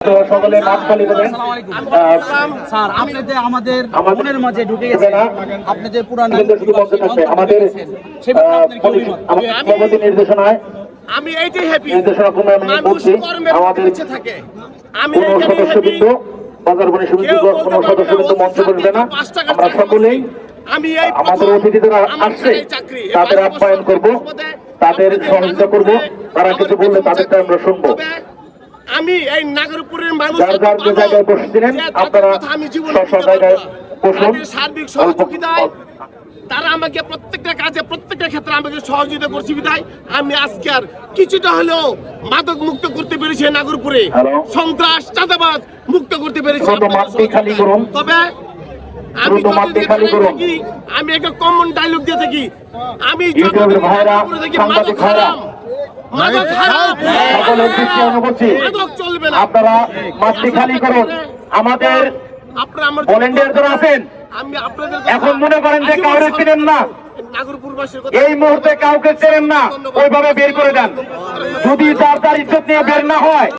তো সকলে মাঠ খালি করবেন স্যার আপনি যে আমাদের আমাদের- মনের মাঝে ঢুকে গেছেন আপনি যে পুরান কিন্তু শুধু মঞ্চে থাকবে আমাদের সে ব্যাপারে আহ, আপনার কি পলিসি- অভিমত? আমাদের নির্দেশনায় আমি এইটাই হ্যাপি নির্দেশনা ক্রমে আমি বলছি আমাদের ইচ্ছে থাকে। আমি কোন এইখানে হ্যাপি সদস্যবৃন্দ বাজার বণিক সমিতি কেউ কোন বলতে পারবে সদস্যবৃন্দ মঞ্চ অফিসার না। কিন্তু পাঁচ টাকার আমরা সকলেই আমি আমাদের আসছে তাদের আপ্যায়ন করব তাদের সহযোগিতা করব। তারা কিছু বললে তাদেরটা আমরা শুনব। আমি এই নাগরপুরের মানুষ আপনারা আমি জীবনে সার্বিক সহযোগিতায় তারা আমাকে প্রত্যেকটা কাজে প্রত্যেকটা ক্ষেত্রে আমাকে সহযোগিতা করছে বিদায় আমি আজকে আর কিছুটা হলেও মাদক মুক্ত করতে পেরেছি নাগরপুরে। সন্ত্রাস চাঁদাবাদ মুক্ত করতে পেরেছি। তবে আমি আমি একটা কমন ডায়লগ দিয়ে থাকি। আমি থাকি। মাদক হারাম। সকলের দৃষ্টি অনু করছি মাদক চলবে না। আপনারা মাঠটি খালি করুন। আমাদের ভলেন্টিয়ার যারা আছেন এখন মনে করেন যে কাউরে চিনেন না। এই মুহূর্তে কাউকে চেনেন না। ওইভাবে বের করে দেন। যদি তার তার ইজ্জত নিয়ে বের না হয়